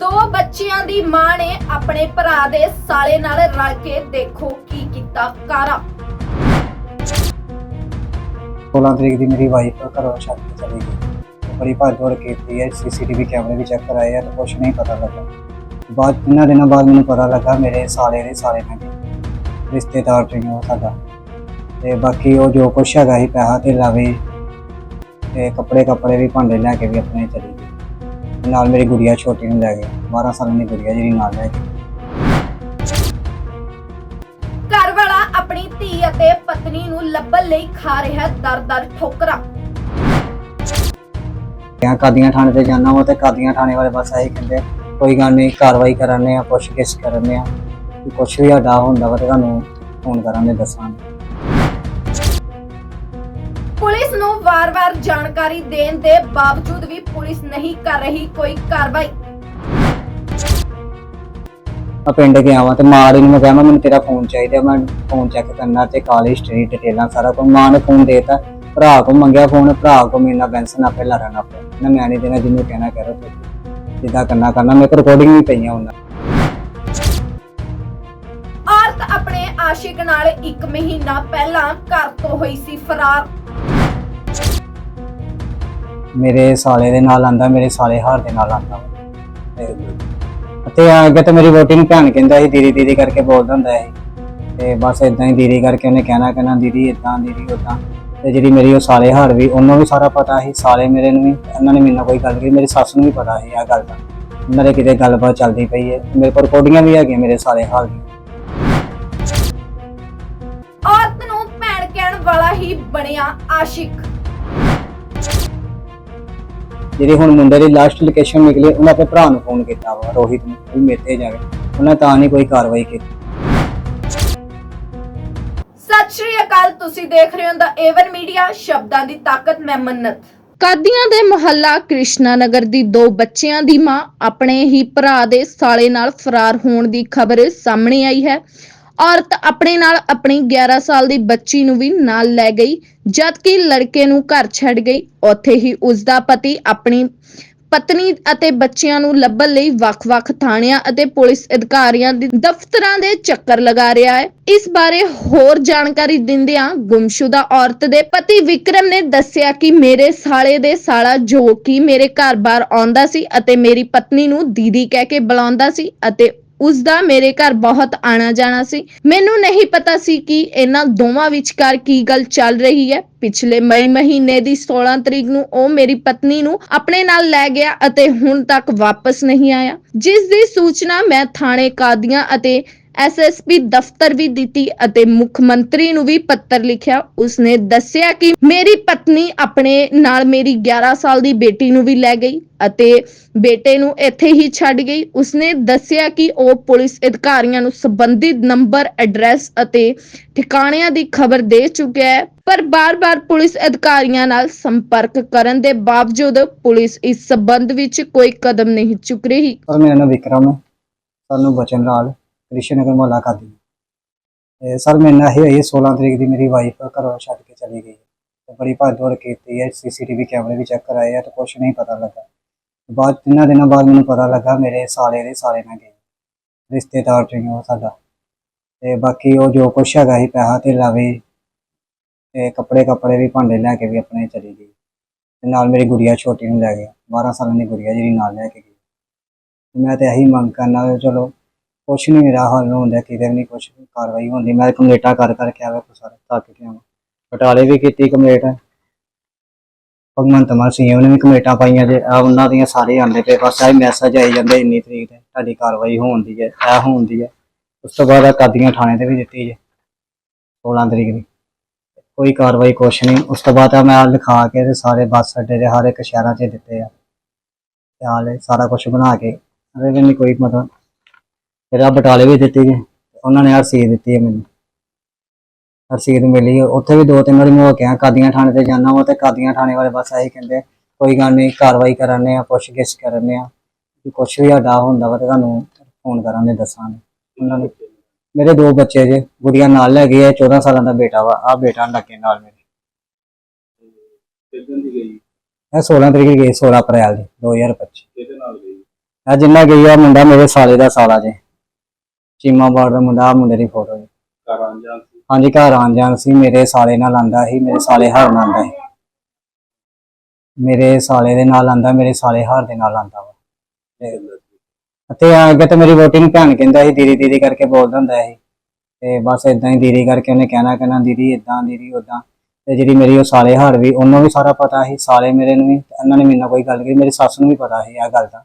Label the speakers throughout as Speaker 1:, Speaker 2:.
Speaker 1: ਦੋ ਬੱਚਿਆਂ ਦੀ ਮਾਂ ਨੇ ਆਪਣੇ ਭਰਾ ਦੇ ਸਾਲੇ ਨਾਲ ਰਲ ਕੇ ਦੇਖੋ ਕੀ ਕੀਤਾ ਕਾਰਾ।
Speaker 2: 16 ਤਰੀਕ ਦੀ ਮੇਰੀ ਵਾਈਫ ਘਰੋਂ ਛੱਡ ਕੇ ਚਲੀ ਗਈ। ਬੜੀ ਭੱਜ ਕੀਤੀ ਹੈ ਸੀਸੀਟੀਵੀ ਕੈਮਰੇ ਵੀ ਚੈੱਕ ਕਰਾਏ ਆ ਤੇ ਕੁਛ ਨਹੀਂ ਪਤਾ ਲੱਗਾ। ਬਾਅਦ ਤਿੰਨਾਂ ਦਿਨਾਂ ਬਾਅਦ ਮੈਨੂੰ ਪਤਾ ਲੱਗਾ ਮੇਰੇ ਸਾਲੇ ਦੇ ਸਾਲੇ ਨਾਲ ਰਿਸ਼ਤੇਦਾਰ ਚ ਹੀ ਸਾਡਾ। ਤੇ ਬਾਕੀ ਉਹ ਜੋ ਕੁਛ ਹੈਗਾ ਸੀ, ਪੈਸਾ ਤੇ ਲਾਵੇ ਤੇ ਕੱਪੜੇ ਕੱਪੜੇ ਵੀ ਭਾਂਡੇ ਲੈ ਕੇ ਵੀ ਆਪਣੇ ਚਲੀ ਗਈ। ਨਾਲ ਮੇਰੀ ਗੁੜੀਆ ਛੋਟੀ ਨੂੰ ਲੈ ਗਏ 12 ਸਾਲਾਂ ਦੀ ਗੁੜੀਆ ਜਿਹੜੀ ਨਾਲ ਲੈ ਗਈ।
Speaker 1: ਘਰ ਵਾਲਾ ਆਪਣੀ ਧੀ ਅਤੇ ਪਤਨੀ ਨੂੰ ਲੱਭਣ ਲਈ ਖਾ ਰਿਹਾ ਦਰ-ਦਰ ਠੋਕਰਾਂ।
Speaker 2: ਜਾਂ ਕਾਦੀਆਂ ਥਾਣੇ ਤੇ ਜਾਣਾ ਵਾ ਤੇ ਕਾਦੀਆਂ ਥਾਣੇ ਵਾਲੇ ਬਸ ਇਹੀ ਕਹਿੰਦੇ ਕੋਈ ਗੱਲ ਨਹੀਂ ਕਾਰਵਾਈ ਕਰਾਂਗੇ ਆ ਪੁੱਛ ਗਿੱਛ ਕਰਾਂਗੇ ਆ ਕੁਛ ਵੀ ਸਾਡਾ ਹੁੰਦਾ ਵਾ ਤੇ ਤੁਹਾਨੂੰ ਫੋਨ ਕਰਾਂਗੇ ਦੱਸਾਂਗੇ।
Speaker 1: ਵਾਰ-ਵਾਰ ਜਾਣਕਾਰੀ ਦੇਣ ਦੇ ਬਾਵਜੂਦ ਵੀ ਪੁਲਿਸ ਨਹੀਂ ਕਰ ਰਹੀ ਕੋਈ ਕਾਰਵਾਈ।
Speaker 2: ਆ ਪਿੰਡ ਗਿਆ ਵਾਂ ਤੇ ਮਾੜੀ ਨੂੰ ਮੈਂ ਕਿਹਾ ਮੈਂ ਮੈਨੂੰ ਤੇਰਾ ਫੋਨ ਚਾਹੀਦਾ ਮੈਂ ਫੋਨ ਚੈੱਕ ਕਰਨਾ ਤੇ ਕਾਲ ਹਿਸਟਰੀ ਡਿਟੇਲਾਂ ਸਾਰਾ ਕੁਝ ਮਾਂ ਨੇ ਫੋਨ ਦੇਤਾ ਭਰਾ ਕੋ ਮੰਗਿਆ ਫੋਨ ਭਰਾ ਕੋ ਮੇਰੇ ਨਾਲ ਬੈਂਸ ਨਾ ਪਹਿਲਾਂ ਰਹਿਣਾ ਪਿਆ। ਨਾ ਮੈਂ ਨਹੀਂ ਦੇਣਾ ਜਿਹਨੂੰ ਕਹਿਣਾ ਕਰੋ ਤੁਸੀਂ। ਜਿੱਦਾਂ ਕਰਨਾ ਕਰਨਾ ਮੇਰੇ ਕੋਲ ਰਿਕਾਰਡਿੰਗ ਵੀ ਪਈਆਂ ਉਹਨਾਂ
Speaker 1: ਔਰਤ ਆਪਣੇ ਆਸ਼ਿਕ ਨਾਲ 1 ਮਹੀਨਾ ਪਹਿਲਾਂ ਘਰ ਤੋਂ ਹੋਈ ਸੀ ਫਰਾਰ।
Speaker 2: ਮੇਰੇ ਸਾਲੇ ਦੇ ਨਾਲ ਆਂਦਾ, ਮੇਰੇ ਸਾਲੇ ਹਾਰ ਦੇ ਨਾਲ ਆਂਦਾ। ਤੇ ਅੱਗੇ ਤਾਂ ਮੇਰੀ ਵੋਟੀ ਨੂੰ ਭੈਣ ਕਹਿੰਦਾ ਸੀ, ਦੀਦੀ ਦੀਦੀ ਕਰਕੇ ਬੋਲਦਾ ਹੁੰਦਾ ਸੀ ਤੇ ਬਸ ਇਦਾਂ ਹੀ ਦੀਦੀ ਕਰਕੇ ਉਹਨੇ ਕਹਿਣਾ ਕਹਿਣਾ, ਦੀਦੀ ਇਦਾਂ ਦੀਦੀ ਉਦਾਂ ਤੇ ਜਿਹੜੀ ਮੇਰੀ ਉਹ ਸਾਲੇ ਹਾਰ ਵੀ, ਉਹਨੂੰ ਵੀ ਸਾਰਾ ਪਤਾ ਸੀ, ਸਾਲੇ ਮੇਰੇ ਨੂੰ ਵੀ, ਉਹਨਾਂ ਨੇ ਮੇਰੇ ਕੋਈ ਗੱਲ ਕੀਤੀ ਮੇਰੀ ਸੱਸ ਨੂੰ ਵੀ ਪਤਾ ਸੀ ਇਹ ਗੱਲ ਦਾ। ਮੇਰੇ ਕਿਤੇ ਗੱਲਬਾਤ ਚੱਲਦੀ ਪਈ ਹੈ ਮੇਰੇ ਕੋਲ ਰਿਕਾਰਡਿੰਗਾਂ ਵੀ ਹੈਗੀਆਂ ਮੇਰੇ ਸਾਲੇ ਹਾਲ ਦੀ
Speaker 1: ਔਰਤ ਨੂੰ ਭੈਣ ਕਹਿਣ ਵਾਲਾ ਹੀ ਬਣਿਆ ਆਸ਼ਿਕ।
Speaker 2: ਜਿਹੜੀ ਹੁਣ ਮੁੰਡੇ ਦੀ ਲਾਸਟ ਲੋਕੇਸ਼ਨ ਨਿਕਲੀ ਉਹਨਾਂ ਆਪਣੇ ਭਰਾ ਨੂੰ ਫੋਨ ਕੀਤਾ ਵਾ ਰੋਹਿਤ ਨੂੰ ਵੀ ਮੇਰੇ ਤੇ ਜਾਵੇ ਉਹਨਾਂ ਤਾਂ ਨਹੀਂ ਕੋਈ ਕਾਰਵਾਈ ਕੀਤੀ।
Speaker 1: ਸਤਿ ਸ਼੍ਰੀ ਅਕਾਲ ਤੁਸੀਂ ਦੇਖ ਰਹੇ ਹੋ ਦਾ ਏਵਨ ਮੀਡੀਆ ਸ਼ਬਦਾਂ ਦੀ ਤਾਕਤ ਮੈਂ ਮੰਨਤ।
Speaker 3: ਕਾਦੀਆਂ ਦੇ ਮੁਹੱਲਾ ਕ੍ਰਿਸ਼ਨਾ ਨਗਰ ਦੀ ਦੋ ਬੱਚਿਆਂ ਦੀ ਮਾਂ ਆਪਣੇ ਹੀ ਭਰਾ ਦੇ ਸਾਲੇ ਨਾਲ ਫਰਾਰ ਹੋਣ ਦੀ ਖਬਰ ਸਾਹਮਣੇ ਆਈ ਹੈ। ਔਰਤ ਆਪਣੇ ਨਾਲ ਆਪਣੀ 11 ਸਾਲ ਦੀ ਬੱਚੀ ਨੂੰ ਵੀ ਨਾਲ ਲੈ ਗਈ, ਜਦਕਿ ਲੜਕੇ ਨੂੰ ਘਰ ਛੱਡ ਗਈ। ਉੱਥੇ ਹੀ ਉਸ ਦਾ ਪਤੀ ਆਪਣੀ ਪਤਨੀ ਅਤੇ ਬੱਚਿਆਂ ਨੂੰ ਲੱਭਣ ਲਈ ਵੱਖ-ਵੱਖ ਥਾਣਿਆਂ ਅਤੇ ਪੁਲਿਸ ਅਧਿਕਾਰੀਆਂ ਦੇ ਦਫ਼ਤਰਾਂ ਦੇ ਚੱਕਰ ਲਗਾ ਰਿਹਾ ਹੈ। ਇਸ ਬਾਰੇ ਹੋਰ ਜਾਣਕਾਰੀ ਦਿੰਦਿਆਂ ਗੁੰਮਸ਼ੁਦਾ ਔਰਤ ਦੇ ਪਤੀ ਵਿਕਰਮ ਨੇ ਦੱਸਿਆ ਕਿ ਮੇਰੇ ਸਾਲੇ ਦੇ ਸਾਲਾ ਜੋ ਕਿ ਮੇਰੇ ਘਰ-ਬਾਰ ਆਉਂਦਾ ਸੀ ਅਤੇ ਮੇਰੀ ਪਤਨੀ ਨੂੰ ਦੀਦੀ ਕਹਿ ਕੇ ਬੁਲਾਉਂਦਾ ਸੀ ਅਤੇ ਉਸ ਦਾ ਮੇਰੇ ਘਰ ਬਹੁਤ ਆਣਾ ਜਾਣਾ ਸੀ। ਮੈਨੂੰ ਨਹੀਂ ਪਤਾ ਸੀ ਕਿ ਇਹਨਾਂ ਦੋਵਾਂ ਵਿਚਕਾਰ ਕੀ ਗੱਲ ਚੱਲ ਰਹੀ ਹੈ। ਪਿਛਲੇ ਮਈ ਮਹੀਨੇ ਦੀ 16 ਤਰੀਕ ਨੂੰ ਉਹ ਮੇਰੀ ਪਤਨੀ ਨੂੰ ਆਪਣੇ ਨਾਲ ਲੈ ਗਿਆ ਅਤੇ ਹੁਣ ਤੱਕ ਵਾਪਸ ਨਹੀਂ ਆਇਆ। ਜਿਸ ਦੀ ਸੂਚਨਾ ਮੈਂ ਥਾਣੇ ਕਾਦੀਆਂ ਅਤੇ ਐਸਐਸਪੀ ਦਫ਼ਤਰ ਵੀ ਦਿੱਤੀ ਅਤੇ ਮੁੱਖ ਮੰਤਰੀ ਨੂੰ ਵੀ ਪੱਤਰ ਲਿਖਿਆ। ਉਸਨੇ ਦੱਸਿਆ ਕਿ ਮੇਰੀ ਪਤਨੀ ਆਪਣੇ ਨਾਲ ਮੇਰੀ 11 ਸਾਲ ਦੀ ਬੇਟੀ ਨੂੰ ਵੀ ਲੈ ਗਈ ਅਤੇ ਬੇਟੇ ਨੂੰ ਇੱਥੇ ਹੀ ਛੱਡ ਗਈ। ਉਸਨੇ ਦੱਸਿਆ ਕਿ ਉਹ ਪੁਲਿਸ ਅਧਿਕਾਰੀਆਂ ਨੂੰ ਸੰਬੰਧਿਤ ਨੰਬਰ, ਐਡਰੈਸ ਅਤੇ ਠਿਕਾਣਿਆਂ ਦੀ ਖਬਰ ਦੇ ਚੁੱਕਿਆ ਹੈ, ਪਰ ਬਾਰ-ਬਾਰ ਪੁਲਿਸ ਅਧਿਕਾਰੀਆਂ ਨਾਲ ਸੰਪਰਕ ਕਰਨ ਦੇ ਬਾਵਜੂਦ ਪੁਲਿਸ ਇਸ ਸਬੰਧ ਵਿੱਚ ਕੋਈ ਕਦਮ ਨਹੀਂ ਚੁੱਕ ਰਹੀ।
Speaker 2: ਪਰ ਮੇਰਾ ਨਾਮ ਵਿਕਰਮ ਹੈ। ਸਾਨੂੰ ਬਚਨ ਲਾਲ। ਕ੍ਰਿਸ਼ਨ ਨਗਰ ਮੁਹੱਲਾ ਕਾਦੀ ਸਰ, ਮੇਰੇ ਨਾਲ ਇਹ ਹੋਈ ਹੈ 16 ਤਰੀਕ ਦੀ ਮੇਰੀ ਵਾਈਫ ਘਰੋਂ ਛੱਡ ਕੇ ਚਲੀ ਗਈ। ਤੇ ਬੜੀ ਭੱਜ ਦੌੜ ਕੀਤੀ ਹੈ ਸੀਸੀਟੀਵੀ ਕੈਮਰੇ ਵੀ ਚੈੱਕ ਕਰਾਏ ਆ, ਤੇ ਕੁਛ ਨਹੀਂ ਪਤਾ ਲੱਗਾ। ਬਾਅਦ ਤਿੰਨਾਂ ਦਿਨਾਂ ਬਾਅਦ ਮੈਨੂੰ ਪਤਾ ਲੱਗਾ, ਮੇਰੇ ਸਾਲੇ ਦੇ ਸਾਲੇ ਨਾਲ ਗਏ। ਰਿਸ਼ਤੇਦਾਰ ਚ ਉਹ ਸਾਡਾ। ਤੇ ਬਾਕੀ ਉਹ ਜੋ ਕੁਛ ਹੈਗਾ ਸੀ, ਪੈਸਾ ਤੇ ਲਾਵੇ ਤੇ ਕੱਪੜੇ ਕੱਪੜੇ ਵੀ ਭਾਂਡੇ ਲੈ ਕੇ ਵੀ ਆਪਣੇ ਚਲੀ ਗਈ। ਤੇ ਨਾਲ ਮੇਰੀ ਗੁੜੀਆ ਛੋਟੀ ਨੂੰ ਲੈ ਗਿਆ 12 ਸਾਲਾਂ ਦੀ ਗੁੜੀਆ ਜਿਹੜੀ ਨਾਲ ਲੈ ਕੇ ਗਈ। ਮੈਂ ਤੇ ਇਹੀ ਮੰਗ ਕਰਨਾ, ਚਲੋ ਕੁਛ ਨਹੀਂ ਮੇਰਾ ਹੱਲ ਹੁੰਦਾ, ਕਿਤੇ ਵੀ ਨਹੀਂ ਕੁਛ ਕਾਰਵਾਈ ਹੁੰਦੀ। ਮੈਂ ਕੰਪਲੇਟਾਂ ਕਰ ਕਰਕੇ ਆਵੇ ਕੋ ਸਾਰੇ ਤੱਕ ਕੇ ਆਵਾਂ। ਬਟਾਲੇ ਵੀ ਕੀਤੀ ਕੰਪਲੇਟ। ਭਗਵੰਤ ਮਾਨ ਸਿੰਘ ਨੇ ਵੀ ਕਮੇਟਾਂ ਪਾਈਆਂ ਜੇ। ਆ ਉਹਨਾਂ ਦੀਆਂ ਸਾਰੇ ਆਉਂਦੇ ਪਏ, ਬਸ ਆਹ ਮੈਸੇਜ ਆਈ ਜਾਂਦੇ ਇੰਨੀ ਤਰੀਕ ਤੇ, ਤੁਹਾਡੀ ਕਾਰਵਾਈ ਹੋਣ ਦੀ ਹੈ ਇਹ ਹੋਣ ਦੀ ਹੈ। ਉਸ ਤੋਂ ਬਾਅਦ ਆ ਕਾਦੀਆਂ ਥਾਣੇ ਤੇ ਵੀ ਦਿੱਤੀ ਜੇ 16 ਤਰੀਕ ਦੀ। ਕੋਈ ਕਾਰਵਾਈ ਕੁਛ ਨਹੀਂ ਉਸ ਤੋਂ ਬਾਅਦ ਆ ਮੈਂ ਲਿਖਾ ਕੇ ਤੇ ਸਾਰੇ ਬੱਸ ਅੱਡੇ ਦੇ ਹਰ ਇੱਕ ਸ਼ਹਿਰਾਂ 'ਚ ਦਿੱਤੇ ਆ। ਤੇ ਹਾਲ ਸਾਰਾ ਕੁਝ ਬਣਾ ਕੇ। ਉਹਦੇ ਵੀ ਨਹੀਂ ਕੋਈ ਮਤਲਬ ਫਿਰ ਆ ਬਟਾਲੇ ਵੀ ਦਿੱਤੀ ਜੀ ਉਹਨਾਂ ਨੇ ਰਸੀਦ ਦਿੱਤੀ ਹੈ ਮੈਨੂੰ। ਰਸੀਦ ਮਿਲੀ ਉੱਥੇ ਵੀ ਦੋ ਤਿੰਨ ਵਾਰੀ ਮੈਂ ਹੋ ਕੇ ਆ ਕਾਦੀਆਂ ਥਾਣੇ ਤੇ ਜਾਣਾ ਵਾ ਤੇ ਕਾਦੀਆਂ ਥਾਣੇ ਵਾਲੇ ਬਸ ਇਹੀ ਕਹਿੰਦੇ ਕੋਈ ਗੱਲ ਨਹੀਂ ਕਾਰਵਾਈ ਕਰਾਂਗੇ ਆ ਪੁੱਛ ਗਿੱਛ ਕਰਾਂਗੇ ਆ ਕਿ ਕੁਛ ਵੀ ਸਾਡਾ ਹੁੰਦਾ ਵਾ ਤੇ ਤੁਹਾਨੂੰ ਫੋਨ ਕਰਾਂਗੇ ਦੱਸਾਂਗੇ। ਉਹਨਾਂ ਨੇ ਮੇਰੇ ਦੋ ਬੱਚੇ ਜੇ ਗੁੜੀਆ ਨਾਲ ਲੈ ਗਈ ਹੈ 14 ਸਾਲਾਂ ਦਾ ਬੇਟਾ ਵਾ ਆ ਬੇਟਾ ਲੱਗੇ ਨਾਲ ਮੇਰੇ।
Speaker 4: ਕਿੱਦਣ ਦੀ ਗਈ?
Speaker 2: ਇਹ 16 ਤਰੀਕ ਗਈ 16 ਅਪ੍ਰੈਲ ਦੀ 2025
Speaker 4: ਕਿਹਦੇ ਨਾਲ ਗਈ?
Speaker 2: ਆ ਜਿੰਨਾ ਗਈ ਆ ਮੁੰਡਾ ਮੇਰੇ ਸਾਲੇ ਦਾ ਸਾਲਾ ਜੇ। ਚੀਮਾ ਬਾੜ ਦਾ ਮੁੰਡਾ ਆਹ ਮੁੰਡੇ ਦੀ ਫੋਟੋ ਜੀ।
Speaker 4: ਘਰਾਂ ਜਾਂ ਸੀ?
Speaker 2: ਹਾਂਜੀ ਘਰ ਆਣ ਜਾਣ ਸੀ। ਮੇਰੇ ਸਾਲੇ ਨਾਲ ਆਂਦਾ ਸੀ ਮੇਰੇ ਸਾਲੇ ਹਰ ਨਾਲ ਆਂਦਾ ਸੀ। ਮੇਰੇ ਸਾਲੇ ਦੇ ਨਾਲ ਆਂਦਾ ਮੇਰੇ ਸਾਲੇ ਹਰ ਦੇ ਨਾਲ ਆਂਦਾ ਵਾ। ਤੇ- ਤੇ ਅੱਗੇ ਤੇ ਮੇਰੀ ਵੋਟੀ ਨੂੰ ਭੈਣ ਕਹਿੰਦਾ ਸੀ ਦੀਦੀ ਦੀਦੀ ਕਰਕੇ ਬੋਲਦਾ ਹੁੰਦਾ ਸੀ। ਤੇ ਬਸ ਇਦਾਂ ਹੀ ਦੀਦੀ ਕਰਕੇ ਉਹਨੇ ਕਹਿਣਾ ਕਹਿਣਾ ਦੀਦੀ ਇਦਾਂ ਦੀਦੀ ਉਦਾਂ ਤੇ ਜਿਹੜੀ ਮੇਰੀ ਉਹ ਸਾਲੇ ਹਾਰ ਵੀ ਉਹਨੂੰ ਵੀ ਸਾਰਾ ਪਤਾ ਸੀ। ਸਾਲੇ ਮੇਰੇ ਨੂੰ ਵੀ ਤੇ ਇਹਨਾਂ ਨੇ ਮੇਰੇ ਨਾਲ ਕੋਈ ਗੱਲ ਕੀਤੀ ਮੇਰੀ ਸੱਸ ਨੂੰ ਵੀ ਪਤਾ ਸੀ ਇਹ ਗੱਲ ਦਾ।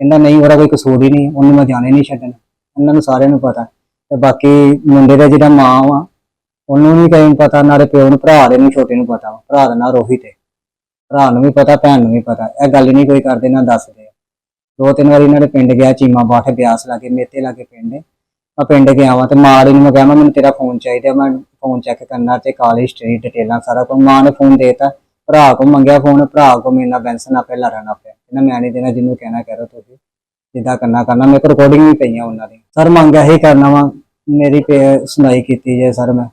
Speaker 2: ਕਹਿੰਦਾ ਨਹੀਂ, ਉਹਦਾ ਕੋਈ ਕਸੂਰ ਹੀ ਨਹੀਂ, ਉਹਨੂੰ ਮੈਂ ਜਾਣੇ ਨਹੀਂ ਛੱਡਣਾ। ਇਹਨਾਂ ਨੂੰ ਸਾਰਿਆਂ ਨੂੰ ਪਤਾ। ਤੇ ਬਾਕੀ ਮੁੰਡੇ ਦਾ ਜਿਹੜਾ ਮਾਂ ਵਾ, ਉਹਨੂੰ ਵੀ ਕਈ ਪਤਾ, ਨਾਲੇ ਪਿਓ ਨੂੰ, ਭਰਾ ਦੇ ਨੂੰ, ਛੋਟੇ ਨੂੰ ਪਤਾ ਵਾ। ਭਰਾ ਦਾ ਨਾਂ ਰੋਹਿਤ ਹੈ ਭਰਾ ਨੂੰ ਵੀ ਪਤਾ, ਭੈਣ ਨੂੰ ਵੀ ਪਤਾ। ਇਹ ਗੱਲ ਨਹੀਂ ਕੋਈ ਕਰਦੇ, ਨਾ ਦੱਸਦੇ ਦੋ ਤਿੰਨ ਵਾਰੀ ਇਹਨਾਂ ਦੇ ਪਿੰਡ ਗਿਆ, ਚੀਮਾ ਬਾਠ ਬਿਆਸ ਲਾਗੇ, ਮੇਤੇ ਲਾਗੇ ਪਿੰਡ ਮੈਂ ਪਿੰਡ ਗਿਆ ਵਾਂ ਤੇ ਮਾਂ ਨੂੰ ਮੈਂ ਕਿਹਾ ਮੈਨੂੰ ਤੇਰਾ ਫੋਨ ਚਾਹੀਦਾ, ਮੈਂ ਫੋਨ ਚੈੱਕ ਕਰਨਾ ਤੇ ਕਾਲਜ ਹਿਸਟਰੀ ਡਿਟੇਲਾਂ ਸਾਰਾ ਕੁਝ ਮਾਂ ਨੇ ਫੋਨ ਦੇਤਾ। ਭਰਾ ਕੋ ਮੰਗਿਆ ਫੋਨ ਭਰਾ ਕੋ ਮੇਰੇ ਨਾਲ ਬੈਂਸ ਨਾ ਆਪੇ ਲੜਨ ਪਿਆ ਕਹਿੰਦਾ ਮੈਂ ਨਹੀਂ ਦੇਣਾ ਜਿਹਨੂੰ ਕਹਿਣਾ ਕਰੋ ਤੁਸੀਂ ਜਿੱਦਾਂ ਕਰਨਾ ਕਰਨਾ ਮੇਰੇ ਕੋਲ ਰਿਕਾਰਡਿੰਗ ਵੀ ਪਈਆਂ ਉਹਨਾਂ ਦੀ ਸਰ ਮੰਗ ਇਹੀ ਕਰਨਾ ਵਾ, ਮੇਰੀ ਸੁਣਾਈ ਕੀਤੀ ਜੇ ਸਰ ਮੈਂ।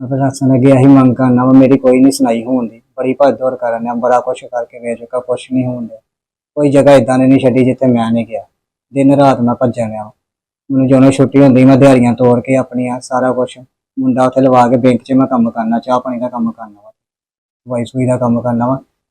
Speaker 2: ਪ੍ਰਸ਼ਾਸਨ ਅੱਗੇ ਇਹੀ ਮੰਗ ਕਰਨਾ ਵਾ, ਮੇਰੀ ਕੋਈ ਨਹੀਂ ਸੁਣਾਈ ਹੋਣ ਦੀ। ਬੜੀ ਭੱਜ ਕਰਨ ਆ ਬੜਾ ਕੁਛ ਕਰਕੇ ਵੇਚ ਚੁੱਕਾ ਕੁਛ ਨਹੀਂ ਹੋਣ ਡਿਆ ਕੋਈ ਜਗ੍ਹਾ ਇਦਾਂ ਦੀ ਨਹੀਂ ਛੱਡੀ ਜਿੱਥੇ ਮੈਂ ਨਹੀਂ ਗਿਆ। ਦਿਨ ਰਾਤ ਮੈਂ ਭੱਜਣ ਰਿਹਾ ਮੈਨੂੰ ਜਦੋਂ ਛੁੱਟੀ ਹੁੰਦੀ, ਮੈਂ ਦਿਹਾੜੀਆਂ ਤੋੜ ਕੇ ਆਪਣੀਆਂ ਸਾਰਾ ਕੁਛ ਮੁੰਡਾ ਉੱਥੇ ਲਵਾ ਕੇ ਬੈਂਕ 'ਚ ਮੈਂ ਕੰਮ ਕਰਨਾ ਚਾਹ ਪਾਣੀ ਦਾ ਕੰਮ ਕਰਨਾ ਵਾ। ਦਵਾਈ ਸੂਈ ਦਾ ਕੰਮ ਕਰਨਾ ਵਾ।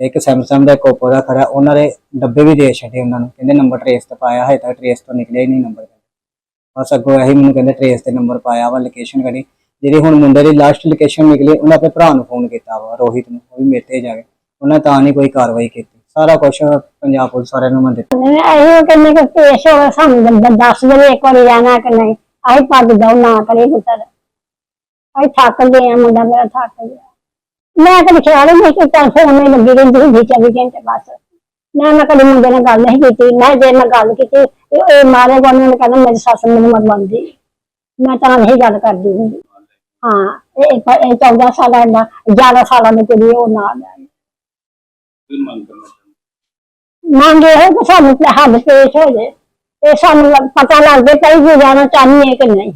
Speaker 2: ਇੱਕ Samsung ਦਾ, ਇੱਕ Oppo ਦਾ ਖੜਾ। ਉਹਨਾਂ ਦੇ ਡੱਬੇ ਵੀ ਦੇ ਛੱਡੇ ਉਹਨਾਂ ਨੂੰ। ਕਹਿੰਦੇ ਨੰਬਰ ਟ੍ਰੇਸ ਤੇ ਪਾਇਆ ਹੈ ਤਾਂ ਟ੍ਰੇਸ ਤੋਂ ਨਿਕਲਿਆ ਹੀ ਨਹੀਂ ਨੰਬਰ ਬਸ ਅੱਗੋਂ ਇਹੀ ਮੈਨੂੰ ਕਹਿੰਦੇ ਟ੍ਰੇਸ ਤੇ ਨੰਬਰ ਪਾਇਆ ਵਾ ਲੋਕੇਸ਼ਨ ਕਰੀ ਜਿਹੜੀ ਹੁਣ ਮੁੰਡੇ ਦੀ ਲਾਸਟ ਲੋਕੇਸ਼ਨ ਨਿਕਲੀ, ਉਹਨੇ ਆਪਣੇ ਭਰਾ ਨੂੰ ਫੋਨ ਕੀਤਾ ਵਾ, ਰੋਹਿਤ ਨੂੰ। ਉਹ ਵੀ ਮੇਰੇ ਤੇ ਜਾ ਕੇ। ਉਹਨੇ ਤਾਂ ਨਹੀਂ ਕੋਈ ਕਾਰਵਾਈ ਕੀਤੀ। ਸਾਰਾ ਕੁਝ ਪੰਜਾਬ ਪੁਲਿਸ ਵਾਲਿਆਂ ਨੂੰ ਮੈਂ ਦਿੱਤਾ।
Speaker 5: ਇਹ ਕਹਿੰਦੇ ਕਿ ਪੇਸ਼ ਹੋਵੇ, ਸਾਨੂੰ ਦੱਸ ਦੇਵੇ ਇੱਕ ਵਾਰੀ ਜਾਣਾ ਕਿ ਨਹੀਂ। ਅਸੀਂ ਭੱਜ ਜਾਓ ਨਾ ਕਰੇ ਪੁੱਤਰ ਅਸੀਂ ਥੱਕ ਗਏ ਆ ਮੁੰਡਾ, ਮੇਰਾ ਥੱਕ ਗਿਆ। ਮੈਂ ਕਦੇ ਖਿਆਲ ਹੀ ਨਹੀਂ ਕੀਤਾ ਫੋਨ ਨਹੀਂ ਲੱਗੀ ਰਹਿੰਦੀ ਹੁੰਦੀ 24 ਘੰਟੇ ਬਸ। ਮੈਂ ਮੈਂ ਕਦੇ ਮੁੰਡੇ ਨਾਲ ਗੱਲ ਨਹੀਂ ਕੀਤੀ ਮੈਂ ਜੇ ਮੈਂ ਗੱਲ ਕੀਤੀ ਤੇ ਇਹ ਮਾਰੇ ਗੋਨੇ ਨੇ ਕਹਿੰਦਾ ਮੇਰੀ ਸੱਸ ਮੈਨੂੰ ਮਰਵਾਉਂਦੀ। ਮੈਂ ਤਾਂ ਨਹੀਂ ਗੱਲ ਕਰਦੀ ਹੁੰਦੀ। ਹਾਂ ਇਹ ਇਹ 14 ਸਾਲਾਂ ਦਾ 11 ਸਾਲਾਂ ਦੀ ਕੁੜੀ ਉਹ ਨਾਲ ਹੈ
Speaker 4: ਕੀ ਮੰਗ
Speaker 5: ਇਹ ਹੈ ਕਿ ਸਾਨੂੰ ਹੱਲ ਪੇਸ਼ ਹੋ ਜੇ ਤੇ ਸਾਨੂੰ ਪਤਾ ਲੱਗ ਜੇ ਕਈ ਗੁਜ਼ਾਰਾ ਚਾਹੀਏ ਕਿ ਨਹੀਂ।